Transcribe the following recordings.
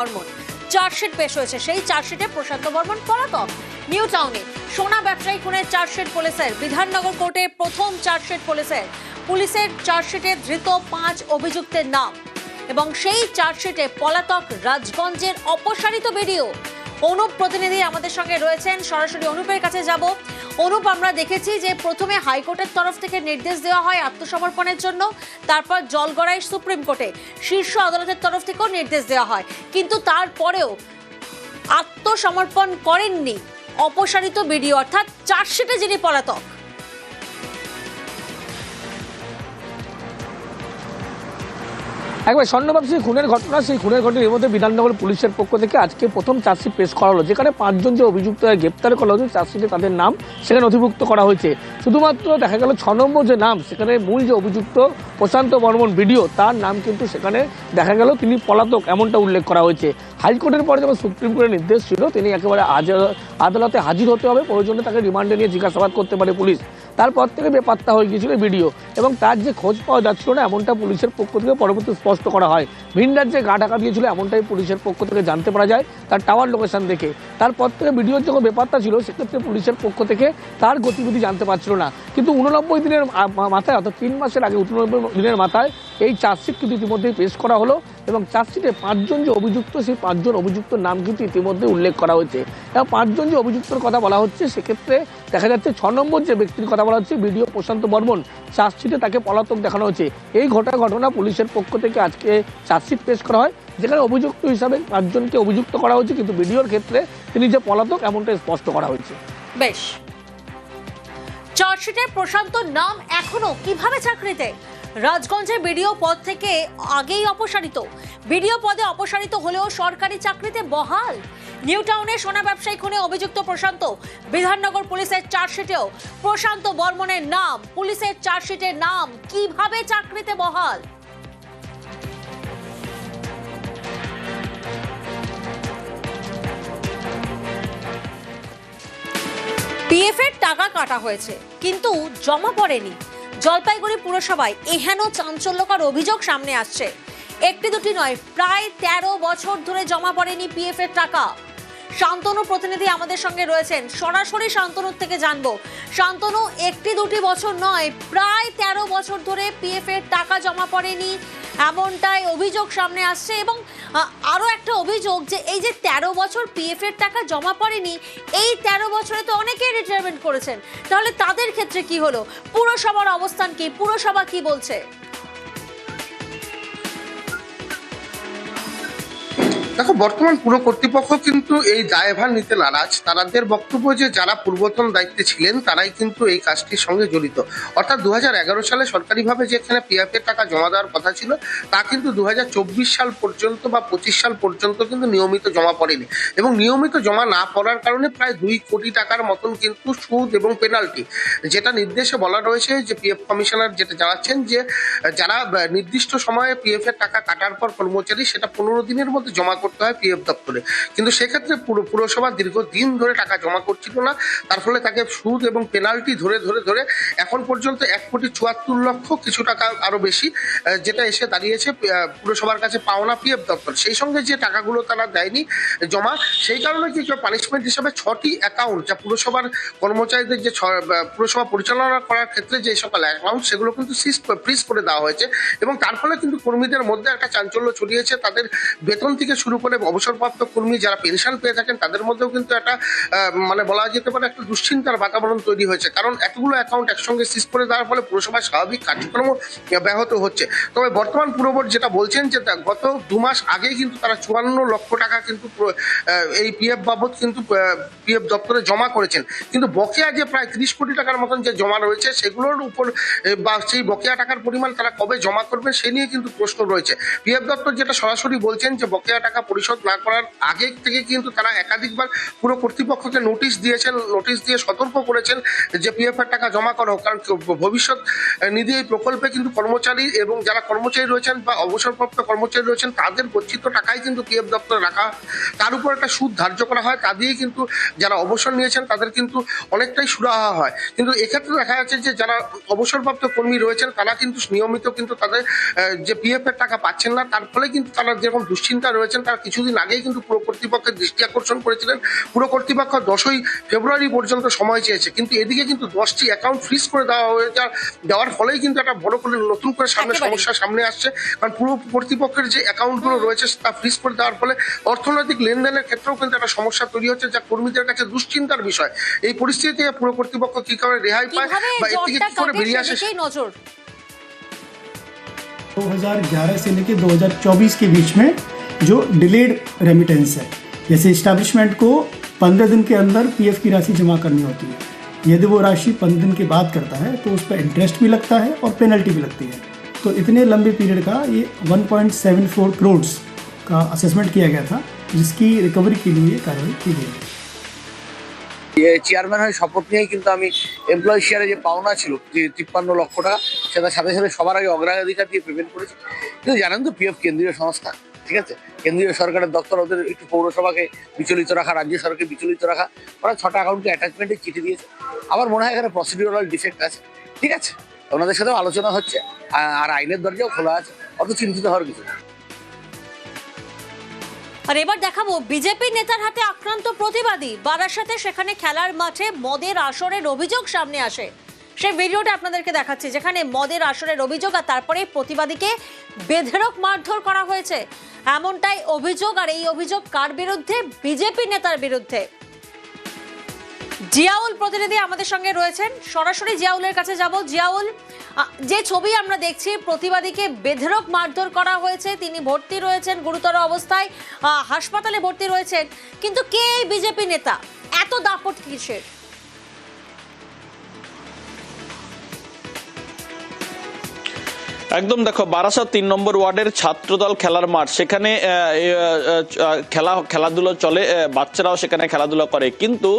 Barman. Chargesheet পেশ হয়েছে। সেই চার্জশিটে প্রশান্ত বর্মন পলাতক। নিউ টাউনে সোনা ব্যবসায়ী খুনের চার্জশিট পুলিশের। বিধাননগর কোর্টে প্রথম চার্জশিট পুলিশের। পুলিশের চার্জশিটে ধৃত পাঁচ অভিযুক্তের নাম। এবং সেই চার্জশিটে পলাতক রাজগঞ্জের অপসারিত ভিডিও অনুপ প্রতিনিধি আমাদের সঙ্গে রয়েছেন। সরাসরি অনুপের কাছে যাব। অনুপ, আমরা দেখেছি যে প্রথমে হাইকোর্টের তরফ থেকে নির্দেশ দেওয়া হয় আত্মসমর্পণের জন্য। তারপর জলগড়াই সুপ্রিম কোর্টে শীর্ষ আদালতের তরফ থেকেও নির্দেশ দেওয়া হয়। কিন্তু তারপরেও আত্মসমর্পণ করেননি অপসারিত বিডিও, অর্থাৎ চার্জশিটে যিনি পলাতক। একবার স্বর্ণ ব্যবসায়ী খুনের ঘটনা, সেই খুনের ঘটনার মধ্যে বিধাননগর পুলিশের পক্ষ থেকে আজকে প্রথম চার্জশিট পেশ করা হলো। যেখানে পাঁচজন যে অভিযুক্ত গ্রেপ্তার করা হয়েছে, চার্জশিটে তাদের নাম সেখানে নথিভুক্ত করা হয়েছে। শুধুমাত্র দেখা গেল ছ নম্বর যে নাম, সেখানে মূল যে অভিযুক্ত প্রশান্ত বর্মন ভিডিও তার নাম কিন্তু সেখানে দেখা গেল তিনি পলাতক, এমনটা উল্লেখ করা হয়েছে। হাইকোর্টের পরে যখন সুপ্রিম কোর্টের নির্দেশ ছিল, তিনি একেবারে আদালতে হাজির হতে হবে। প্রয়োজনে তাকে রিমান্ডে নিয়ে জিজ্ঞাসাবাদ করতে পারে পুলিশ। তারপর থেকে বেপাত্তা হয়ে গিয়েছিল ভিডিও। এবং তার যে খোঁজ পাওয়া যাচ্ছিল না, এমনটা পুলিশের পক্ষ থেকে পরবর্তী স্পষ্ট করা হয়। ভিন যে গা ঢাকা দিয়েছিল, এমনটাই পুলিশের পক্ষ থেকে জানতে পারা যায় তার টাওয়ার লোকেশন দেখে। তারপর থেকে ভিডিওর যখন বেপাত্তা ছিল, সেক্ষেত্রে পুলিশের পক্ষ থেকে তার গতিবিধি জানতে পারছিল না। কিন্তু উননব্বই দিনের মাথায় অর্থাৎ তিন মাসের আগে উননব্বই দিনের মাথায় এই চার্জশিট কিন্তু ইতিমধ্যেই পেশ করা হলো। এবং চার্জশিটে পাঁচজন যে অভিযুক্ত, সেই পাঁচজন অভিযুক্ত নাম কিন্তু ইতিমধ্যে উল্লেখ করা হয়েছে। এবং পাঁচজন যে অভিযুক্তর কথা বলা হচ্ছে, সেক্ষেত্রে দেখা যাচ্ছে ছ নম্বর যে ব্যক্তির কথা বলা হচ্ছে, বিডিও প্রশান্ত বর্মন চার্জশিটে তাকে পলাতক দেখানো হয়েছে। এই ঘটা ঘটনা পুলিশের পক্ষ থেকে আজকে চার্জশিট পেশ করা হয়, যেখানে অভিযুক্ত হিসাবে পাঁচজনকে অভিযুক্ত করা হয়েছে, কিন্তু বিডিওর ক্ষেত্রে তিনি যে পলাতক এমনটা স্পষ্ট করা হয়েছে। বেশ। চার্জশিটে প্রশান্ত নাম এখনও কীভাবে চাকরিতে? রাজগঞ্জের বিডিও পদ থেকে আগেই অপসারিত। বিডিও পদে অপসারিত হলেও সরকারি চাকরিতে বহাল। নিউ টাউনে সোনা ব্যবসায়ী খুনে অভিযুক্ত প্রশান্ত। বিধাননগর পুলিশের চার্জশিটেও। প্রশান্ত বর্মনের নাম। পুলিশের চার্জশিটের নাম। কীভাবে চাকরিতে বহাল? পিএফ এর টাকা কাটা হয়েছে, কিন্তু জমা পড়েনি। জলপাইগুড়ি পুরসভায় এহেন চাঞ্চল্যকর অভিযোগ সামনে আসছে। একটি দুটি নয়, প্রায় তেরো বছর ধরে জমা পড়েনি পিএফ এর টাকা। শান্তনু প্রতিনিধি আমাদের সঙ্গে রয়েছেন। সরাসরি শান্তনুর থেকে জানব। শান্তনু, একটি দুটি বছর নয়, প্রায় তেরো বছর ধরে পিএফ এর টাকা জমা পড়েনি, এমনটাই অভিযোগ সামনে আসছে এবং আরও একটা অভিযোগ যে এই যে তেরো বছর পিএফ এর টাকা জমা পড়েনি, এই তেরো বছরে তো অনেকেই রিটায়ারমেন্ট করেছেন। তাহলে তাদের ক্ষেত্রে কি হলো? পুরসভার অবস্থান কি? পুরসভা কি বলছে? দেখো, বর্তমান পুর কর্তৃপক্ষ কিন্তু এই দায়ভার নিতে নারাজ। তাদের বক্তব্য যে যারা পূর্বতন দায়িত্বে ছিলেন, তারাই কিন্তু এই কাজটির সঙ্গে জড়িত। অর্থাৎ দু হাজার এগারো সালে সরকারিভাবে যেখানে পিএফ এর টাকা জমা দেওয়ার কথা ছিল, তা কিন্তু দুহাজার চব্বিশ সাল পর্যন্ত বা পঁচিশ সাল পর্যন্ত কিন্তু নিয়মিত জমা পড়েনি। এবং নিয়মিত জমা না পড়ার কারণে প্রায় দুই কোটি টাকার মতন কিন্তু সুদ এবং পেনাল্টি, যেটা নির্দেশে বলা রয়েছে যে পিএফ কমিশনার যেটা জানাচ্ছেন যে, যারা নির্দিষ্ট সময়ে পিএফ এর টাকা কাটার পর কর্মচারী, সেটা পনেরো দিনের মধ্যে জমা করতে হয় পিএফ দপ্তরে। কিন্তু সেক্ষেত্রে পুরো পুরসভা দীর্ঘদিন ধরে টাকা জমা করছিল না। তার ফলে তাকে সুদ এবং পেনাল্টি ধরে ধরে ধরে এখন পর্যন্ত এক কোটি চুয়াত্তর লক্ষ কিছু টাকা আরও বেশি যেটা এসে দাঁড়িয়েছে পুরসভার কাছে পাওনা পিএফ দপ্তর। সেই সঙ্গে যে টাকাগুলো তারা দেয়নি জমা, সেই কারণে কি পানিশমেন্ট হিসাবে ছটি অ্যাকাউন্ট যা পুরসভার কর্মচারীদের যে পুরসভা পরিচালনা করার ক্ষেত্রে যে সকল অ্যাকাউন্ট সেগুলো কিন্তু ফ্রিজ করে দেওয়া হয়েছে। এবং তার ফলে কিন্তু কর্মীদের মধ্যে একটা চাঞ্চল্য ছড়িয়েছে। তাদের বেতন থেকে শুরু করে অবসরপ্রাপ্ত কর্মী যারা পেনশন পেয়ে থাকেন, তাদের মধ্যেও কিন্তু একটা মানে বলা যেতে পারে একটা দুশ্চিন্তার বাতাবরণ তৈরি হয়েছে। কারণ এতগুলো অ্যাকাউন্ট একসঙ্গে সিজ করে দেওয়ার ফলে পুরসভার স্বাভাবিক কার্যক্রম ব্যাহত হচ্ছে। তবে বর্তমান পুরবোর্ড যেটা বলছেন যে গত দু মাস আগেই কিন্তু তারা চুয়ান্ন লক্ষ টাকা কিন্তু এই পিএফ বাবদ কিন্তু পিএফ দপ্তরে জমা করেছেন। কিন্তু বকেয়া যে প্রায় ত্রিশ কোটি টাকার মতন যে জমা রয়েছে, সেগুলোর উপর বা সেই বকেয়া টাকার পরিমাণ তারা কবে জমা করবে সে নিয়ে কিন্তু প্রশ্ন রয়েছে। পিএফ দপ্তর যেটা সরাসরি বলছেন যে, বকেয়া টাকা পরিশোধ না করার আগে থেকে কিন্তু তারা একাধিকবার পুরো কর্তৃপক্ষকে নোটিশ দিয়েছেন, নোটিশ দিয়ে সতর্ক করেছেন যে পিএফ এর টাকা জমা করো। কারণ ভবিষ্যৎ নিধি এই প্রকল্পে কিন্তু কর্মচারী এবং যারা কর্মচারী রয়েছেন বা অবসরপ্রাপ্ত কর্মচারী রয়েছেন, তাদের গচ্ছিত টাকাই কিন্তু পিএফ দপ্তরে রাখা। তার উপর একটা সুদ ধার্য করা হয়। তা দিয়ে কিন্তু যারা অবসর নিয়েছেন, তাদের কিন্তু অনেকটাই সুরাহা হয়। কিন্তু এক্ষেত্রে দেখা যাচ্ছে যে যারা অবসরপ্রাপ্ত কর্মী রয়েছেন, তারা কিন্তু নিয়মিত কিন্তু তাদের যে পিএফ এর টাকা পাচ্ছেন না, তার ফলে কিন্তু তারা যেরকম দুশ্চিন্তা রয়েছেন তার কিছুদিন আগেই কিন্তু পুরো কর্তৃপক্ষের দৃষ্টি আকর্ষণ করেছিলেন পুরো কর্তৃপক্ষ দশই ফেব্রুয়ারি পর্যন্ত সময় চেয়েছে কিন্তু এদিকে কিন্তু দশটি অ্যাকাউন্ট ফ্রিজ করে দেওয়া হয়েছে আর দেওয়ার ফলেই কিন্তু একটা বড় করে নতুন করে সামনে একেবারেই। সমস্যা সামনে আসছে কারণ পুরো কর্তৃপক্ষের যে অ্যাকাউন্টগুলো রয়েছে তা ফ্রিজ করে দেওয়ার ফলে অর্থনৈতিক লেনদেনের ক্ষেত্রেও কিন্তু একটা সমস্যা তৈরি হচ্ছে যা কর্মীদের কাছে দুশ্চিন্তার বিষয় এই পরিস্থিতিতে পুরো কর্তৃপক্ষ কি করে রেহাই পায় কিভাবে বা এর থেকে জটটা কি করে কাটে বেরিয়ে আসে সেদিকেই নজর 2011 से लेकर 2024 के बीच में जो डिलेड रेमिटेंस है जैसे इस्टेब्लिशमेंट को 15 दिन के अंदर पीएफ की राशि जमा करनी होती है यदि वो राशि 15 दिन के बाद करता है तो उस पर इंटरेस्ट भी लगता है और पेनल्टी भी लगती है तो इतने लंबे पीरियड का ये 1.74 करोड़ का असेसमेंट किया गया था जिसकी रिकवरी के लिए कार्रवाई की गई है এ চেয়ারম্যান হয়ে শপথ নিয়েই কিন্তু আমি এমপ্লয়ি শেয়ারে যে পাওনা ছিল যে তিপ্পান্ন লক্ষ টাকা সেটার সাথে সাথে সবার আগে অগ্রাধিকার দিয়ে পেমেন্ট করেছি কিন্তু জানেন তো পিএফ কেন্দ্রীয় সংস্থা ঠিক আছে? কেন্দ্রীয় সরকারের দপ্তর ওদের একটু পৌরসভাকে বিচলিত রাখা, রাজ্য সরকারকে বিচলিত রাখা। ওরা ছটা অ্যাকাউন্টকে অ্যাটাচমেন্টে চিঠি দিয়েছে। আমার মনে হয় এখানে প্রসিডিউরাল ডিফেক্ট আছে। ঠিক আছে? ওনাদের সাথেও আলোচনা হচ্ছে। আর আইনের দরজাও খোলা আছে। অত চিন্তিত হওয়ার কিছু না আর এবার দেখাবো, বিজেপি নেতার হাতে আক্রান্ত প্রতিবাদী। বারাসাতে সেখানে খেলার মাঠে মদের আসরের অভিযোগ সামনে আসে। সেই ভিডিওটা আপনাদেরকে দেখাচ্ছি, যেখানে মদের আসরের অভিযোগ আর তারপরে প্রতিবাদীকে বেধড়ক মারধর করা হয়েছে। এমনটাই অভিযোগ, আর এই অভিযোগ কার বিরুদ্ধে? বিজেপি নেতার বিরুদ্ধে। জিয়াউল প্রতিনিধি আমাদের সঙ্গে রয়েছেন। সরাসরি জিয়াউলের কাছে যাব। জিয়াউল যে ছবি আমরা দেখছি, প্রতিবাদীকে বেধরক মারধর করা হয়েছে, তিনি ভর্তি রয়েছেন গুরুতর অবস্থায় হাসপাতালে ভর্তি রয়েছেন। কিন্তু কে বিজেপি নেতা? এত দাপট কিসের? একদম দেখো, বারাসাত তিন নম্বর ওয়ার্ডের ছাত্রদল খেলার মাঠ। সেখানে খেলা, খেলাধুলো চলে বাচ্চারাও সেখানে খেলাধুলা করে। কিন্তু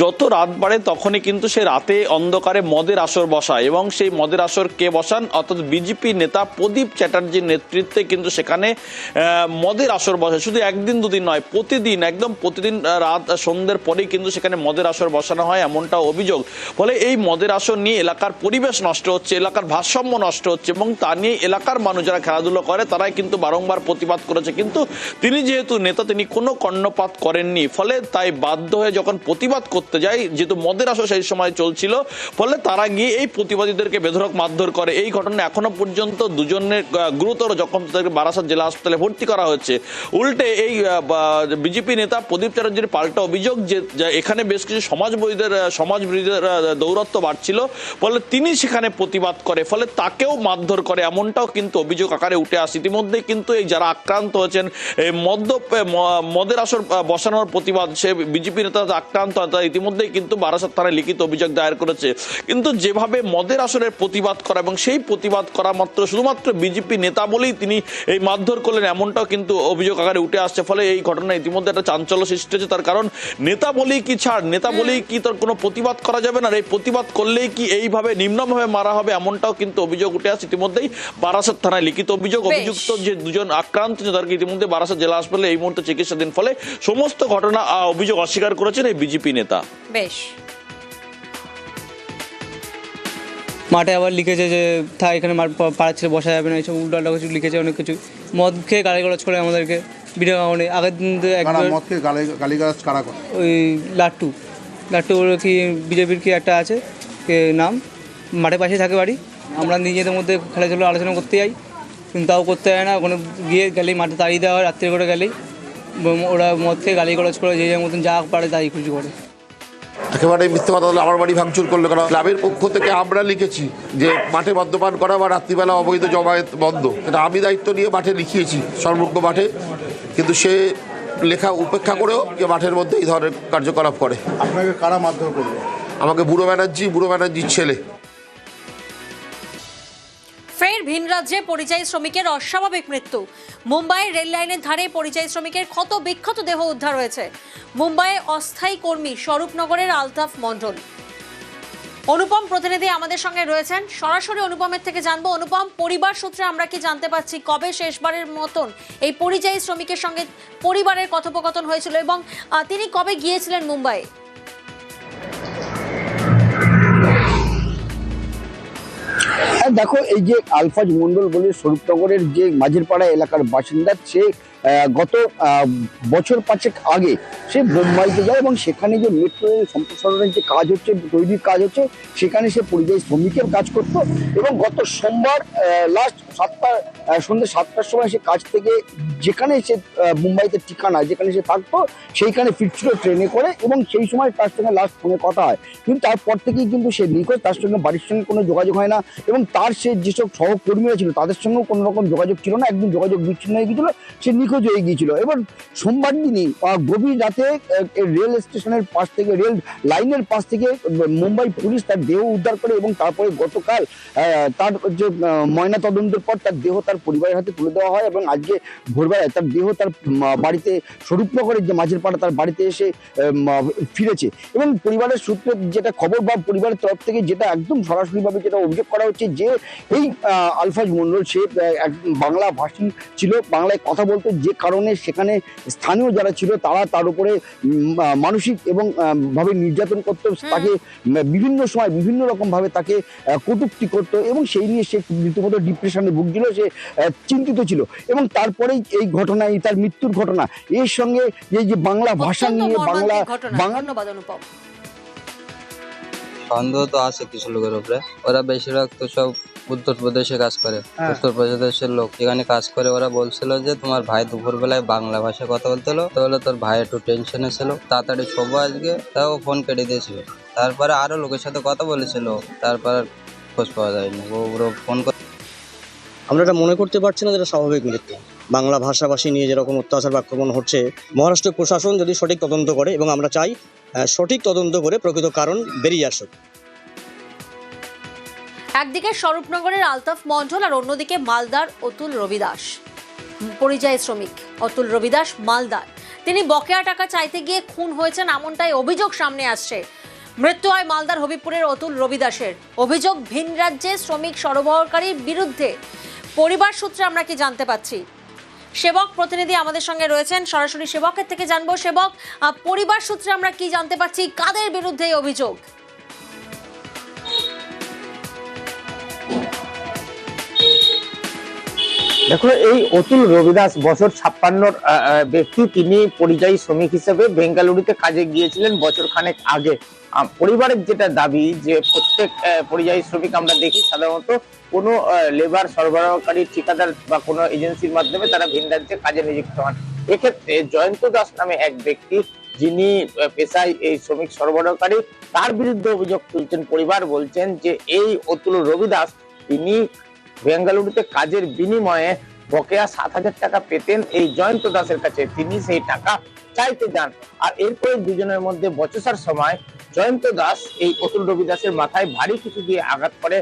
যত রাত বাড়ে তখনই কিন্তু সে রাতে অন্ধকারে মদের আসর বসায়। এবং সেই মদের আসর কে বসান? অর্থাৎ বিজেপি নেতা প্রদীপ চ্যাটার্জির নেতৃত্বে কিন্তু সেখানে মদের আসর বসায়। শুধু একদিন, দুদিন নয়, প্রতিদিন, একদম প্রতিদিন রাত, সন্ধ্যের পরেই কিন্তু সেখানে মদের আসর বসানো হয় এমনটা অভিযোগ। ফলে এই মদের আসর নিয়ে এলাকার পরিবেশ নষ্ট হচ্ছে, এলাকার ভারসাম্য নষ্ট হচ্ছে এবং তা নিয়ে এলাকার মানুষ যারা খেলাধুলো করে, তারাই কিন্তু বারংবার প্রতিবাদ করেছে। কিন্তু তিনি যেহেতু নেতা, তিনি কোনো কর্ণপাত করেননি। ফলে তাই বাধ্য হয়ে যখন প্রতিবাদ করতে যায় যেহেতু মদের আসর সেই সময় চলছিল, ফলে তারা গিয়ে এই প্রতিবাদীদেরকে বেধরক মারধর করে। এই ঘটনা এখনও পর্যন্ত দুজনের গুরুতর জখম তাদেরকে বারাসাত জেলা হাসপাতালে ভর্তি করা হয়েছে। উল্টে এই বিজেপি নেতা প্রদীপ চ্যাটার্জির পাল্টা অভিযোগ যে এখানে বেশ কিছু সমাজবিরোধীদের সমাজবিরোধীদের দৌরত্ব বাড়ছিল। ফলে তিনি সেখানে প্রতিবাদ করে, ফলে তাকেও মারধর করে। এমনটাও কিন্তু অভিযোগ আকারে উঠে আসে। ইতিমধ্যে কিন্তু এই যারা আক্রান্ত হয়েছেন, এই মদ্য মদের আসর বসানোর প্রতিবাদ, সে বিজেপি নেতা আক্রান্ত তারা ইতিমধ্যেই কিন্তু বারাসাত থানায় লিখিত অভিযোগ দায়ের করেছে। কিন্তু যেভাবে মদের আসরের প্রতিবাদ করা এবং সেই প্রতিবাদ করা মাত্র শুধুমাত্র বিজেপি নেতা বলেই তিনি এই মারধর করলেন, এমনটাও কিন্তু অভিযোগ আকারে উঠে আসছে। ফলে এই ঘটনা ইতিমধ্যে একটা চাঞ্চল্য সৃষ্টি হয়েছে। তার কারণ নেতা বলেই কি ছাড়, নেতা বলেই কি তার কোনো প্রতিবাদ করা যাবে না? এই প্রতিবাদ করলেই কি এইভাবে নিম্নভাবে মারা হবে, এমনটাও কিন্তু অভিযোগ উঠে আসছে। ইতিমধ্যেই বারাসাত থানায় লিখিত অভিযোগ অভিযুক্ত যে দুজন আক্রান্ত তাদেরকে ইতিমধ্যে বারাসাত জেলা হাসপাতালে এই মুহূর্তে চিকিৎসাধীন। ফলে সমস্ত ঘটনা অভিযোগ অস্বীকার করেছেন এই বিজেপি নেতা। বেশ। মাঠে আবার লিখেছে যে থাক এখানে মাঠ পা- পাড়ার ছেলে বসা যাবে না। এইসব উল্টো কিছু লিখেছে অনেক কিছু। মদ খেয়ে গালি গলজ করে আমাদেরকে কারণে আগের দিন তো একবার গালিগালাজ কারা করে? ওই লাট্টু। লাট্টু কি বিজেপির কি একটা আছে কে নাম? মাঠের পাশে থাকে বাড়ি। আমরা নিজেদের মধ্যে খেলাধুলো আলোচনা করতে যাই কিন্তু তাও করতে হয় না। ওখানে গিয়ে গেলেই মাঠে তাড়িয়ে দেওয়া হয় রাত্রে করে গেলেই। ওরা মদ খেয়ে গালি গলজ করে যে যার মতন যা পারে তাই খুশি করে। একেবারে মিথ্যে কথা হলো আমার বাড়ি ভাঙচুর করল কারণ ক্লাবের পক্ষ থেকে আমরা লিখেছি যে মাঠে মদ্যপান করা বা রাত্রিবেলা অবৈধ জমায়েত বন্ধ। এটা আমি দায়িত্ব নিয়ে মাঠে লিখিয়েছি সর্বজ্ঞ মাঠে। কিন্তু সে লেখা উপেক্ষা করেও যে মাঠের মধ্যে এই ধরনের কার্যকলাপ করে। আপনাকে কারা মারধর করল? আমাকে বুড়ো ব্যানার্জি বুড়ো ব্যানার্জির ছেলে। ফের ভিন রাজ্যে পরিযায়ী শ্রমিকের অস্বাভাবিক মৃত্যু। মুম্বাইয়ের রেল লাইনের ধারে পরিযায়ী শ্রমিকের ক্ষত বিক্ষত দেহ উদ্ধার হয়েছে। মুম্বাইয়ে অস্থায়ী কর্মী স্বরূপনগরের আলতাফ মণ্ডল। অনুপম প্রতিনিধি আমাদের সঙ্গে রয়েছেন। সরাসরি অনুপমের থেকে জানব, অনুপম, পরিবার সূত্রে আমরা কি জানতে পারছি? কবে শেষবারের মতন এই পরিযায়ী শ্রমিকের সঙ্গে পরিবারের কথোপকথন হয়েছিল এবং তিনি কবে গিয়েছিলেন মুম্বাই দেখো এই যে আলফাজ মন্ডল বলে স্বরূপনগরের যে মাঝেরপাড়া এলাকার বাসিন্দা সে গত বছর পাঁচেক আগে সে বোম্বাইতে যায় এবং সেখানে যে মেট্রো রেল সম্প্রসারণের যে কাজ হচ্ছে, তৈরির কাজ হচ্ছে, সেখানে সে পরিযায়ী শ্রমিকের কাজ করত এবং গত সোমবার লাস্ট সাতটা সন্ধ্যে সাতটার সময় সে কাজ থেকে যেখানে সে মুম্বাইতে ঠিকানা, যেখানে সে থাকতো, সেইখানে ফিরছিল ট্রেনে করে এবং সেই সময় তার সঙ্গে লাস্ট ফোনে কথা হয়। কিন্তু তারপর থেকেই কিন্তু সে নিখোঁজ তার সঙ্গে বাড়ির সঙ্গে কোনো যোগাযোগ হয় না এবং তার সে যেসব সহকর্মীরা ছিল, তাদের সঙ্গেও কোনো রকম যোগাযোগ ছিল না একদিন যোগাযোগ বিচ্ছিন্ন হয়ে গিয়েছিল, সে নিখোঁজ হয়ে গিয়েছিল। এবার সোমবার দিনই গভীর রাতে রেল স্টেশনের পাশ থেকে, রেল লাইনের পাশ থেকে মুম্বাই পুলিশ তার দেহ উদ্ধার করে এবং তারপরে গতকাল তার যে ময়না তদন্তের পর তার দেহ তার পরিবারের হাতে তুলে দেওয়া হয় এবং আজকে ভোরবেলায় তার দেহ তার বাড়িতে স্বরূপনগরের যে মাঝের পাড়া তার বাড়িতে এসে ফিরেছে। এবং পরিবারের সূত্রে যেটা খবর বা পরিবারের তরফ থেকে যেটা একদম সরাসরিভাবে যেটা অভিযোগ করা হচ্ছে যে, এই আলফাজ মন্ডল সে বাংলা ভাষী ছিল, বাংলায় কথা বলতো যে কারণে সেখানে স্থানীয় যারা ছিল তারা তার উপরে মানসিক এবং ভাবে নির্যাতন করতো। তাকে বিভিন্ন সময় বিভিন্ন রকম ভাবে তাকে কটুক্তি কটূক্তি করতো এবং সেই নিয়ে সে রীতিমতো ডিপ্রেশনে ভুগছিল সে চিন্তিত ছিল এবং তারপরেই এই ঘটনা এই তার মৃত্যুর ঘটনা। এর সঙ্গে এই যে বাংলা ভাষা নিয়ে বাংলা বাংলা সন্দেহ তো আছে কিছু লোকের উপরে। ওরা বেশিরভাগ তো সব উত্তরপ্রদেশে কাজ করে। উত্তরপ্রদেশের লোক এখানে কাজ করে ওরা বলছিল যে তোমার ভাই দুপুরবেলায় বাংলা ভাষায় কথা বলতে হলো তো হলো তোর ভাই একটু টেনশনে ছিল। তাড়াতাড়ি শোবো আজকে। তাও ফোন কেটে দিয়েছিল। তারপরে আরও লোকের সাথে কথা বলেছিল। তারপর খোঁজ পাওয়া যায়নি। ও ওরা ফোন করে আমরা এটা মনে করতে পারছি না যে এটা স্বাভাবিক মৃত্যু। বাংলা ভাষাভাষী নিয়ে যেরকম অত্যাচার আক্রমণ হচ্ছে মহারাষ্ট্র প্রশাসন যদি সঠিক তদন্ত করে এবং আমরা চাই সঠিক তদন্ত করে প্রকৃত কারণ বেরিয়ে আসুক। একদিকে স্বরূপনগরের আলতাফ মন্ডল আর অন্যদিকে মালদার অতুল রবিদাস। পরিযায়ী শ্রমিক অতুল রবিদাস মালদার। তিনি বকেয়া টাকা চাইতে গিয়ে খুন হয়েছেন এমনটাই অভিযোগ সামনে আসছে। মৃত্যু হয় মালদার হবিপুরের অতুল রবিদাসের। অভিযোগ ভিন রাজ্যে শ্রমিক সরবরাহকারীর বিরুদ্ধে। পরিবার সূত্রে আমরা কি জানতে পাচ্ছি? সেবক প্রতিনিধি আমাদের সঙ্গে রয়েছেন। সরাসরি সেবকের থেকে জানব, সেবক পরিবার সূত্রে আমরা কি জানতে পাচ্ছি? কাদের বিরুদ্ধে অভিযোগ? দেখো এই অতুল রবিদাস বছর ছাপ্পান্নর ব্যক্তি, তিনি পরিযায়ী শ্রমিক হিসেবে বেঙ্গালুরুতে কাজে গিয়েছিলেন বছর খানেক আগে। পরিবারের যেটা দাবি, যে প্রত্যেক পরিযায়ী শ্রমিক আমরা দেখি সাধারণত কোনো লেবার সরবরাহকারী ঠিকাদার বা কোনো এজেন্সির মাধ্যমে তারা ভিন রাজ্যে কাজে নিযুক্ত হন। এক্ষেত্রে জয়ন্ত দাস নামে এক ব্যক্তি, যিনি পেশায় এই শ্রমিক সরবরাহকারী, তার বিরুদ্ধে অভিযোগ তুলছেন। পরিবার বলছেন যে, এই অতুল রবিদাস, তিনি বেঙ্গালুরুতে কাজের বিনিময়ে বকেয়া সাত হাজার টাকা পেতেন এই জয়ন্ত দাসের কাছে। তিনি সেই টাকা চাইতে যান। আর এরপরে দুজনের মধ্যে বচসার সময় জয়ন্ত দাস এই অতুল রবি দাসের মাথায় ভারী কিছু দিয়ে আঘাত করে।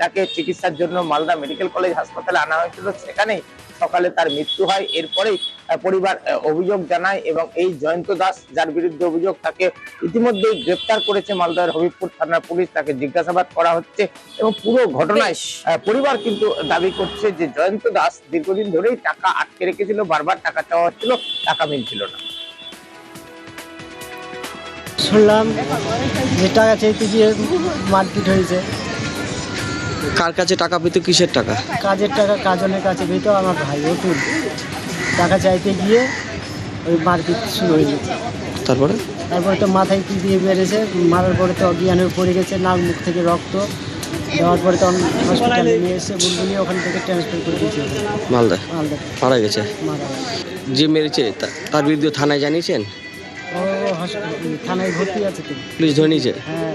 তাকে চিকিৎসার জন্য মালদা মেডিকেল কলেজ হাসপাতালে আনা হয়েছিল। সেখানেই সকালে তার মৃত্যু হয়। এরপরেই পরিবার অভিযোগ জানায় এবং এই জয়ন্ত দাস যার বিরুদ্ধে অভিযোগ তাকে ইতিমধ্যেই গ্রেপ্তার করেছে মালদার হবিবপুর থানার পুলিশ। তাকে জিজ্ঞাসাবাদ করা হচ্ছে এবং পুরো ঘটনায় পরিবার কিন্তু দাবি করছে যে জয়ন্ত দাস দীর্ঘদিন ধরেই টাকা আটকে রেখেছিল বারবার টাকা চাওয়া হচ্ছিল টাকা মিলছিল না। শুনলাম যে টাকা চাইতে গিয়ে মারপিট হয়েছে। কার কাছে টাকা পেতে কিসের টাকা? কাজের টাকা কাজনের কাছে পেত আমার ভাই অতুল টাকা চাইতে গিয়ে ওই মারপিট শুরু হয়ে গেছে। তারপরে? তারপরে তো মাথায় কি দিয়ে বেড়েছে মারার পরে তো অজ্ঞান হয়ে পড়ে গেছে নাক মুখ থেকে রক্ত দেওয়ার পরে তখন হসপিটালে নিয়ে এসে বুলবুলি ওখান থেকে ট্রান্সফার করে দিয়েছে মালদা? মালদা। মারা গেছে? মারা যে মেরেছে তার বিরুদ্ধে থানায় জানিয়েছেন? থানায় ভর্তি আছে তো। পুলিশ ধরে নিয়েছে? হ্যাঁ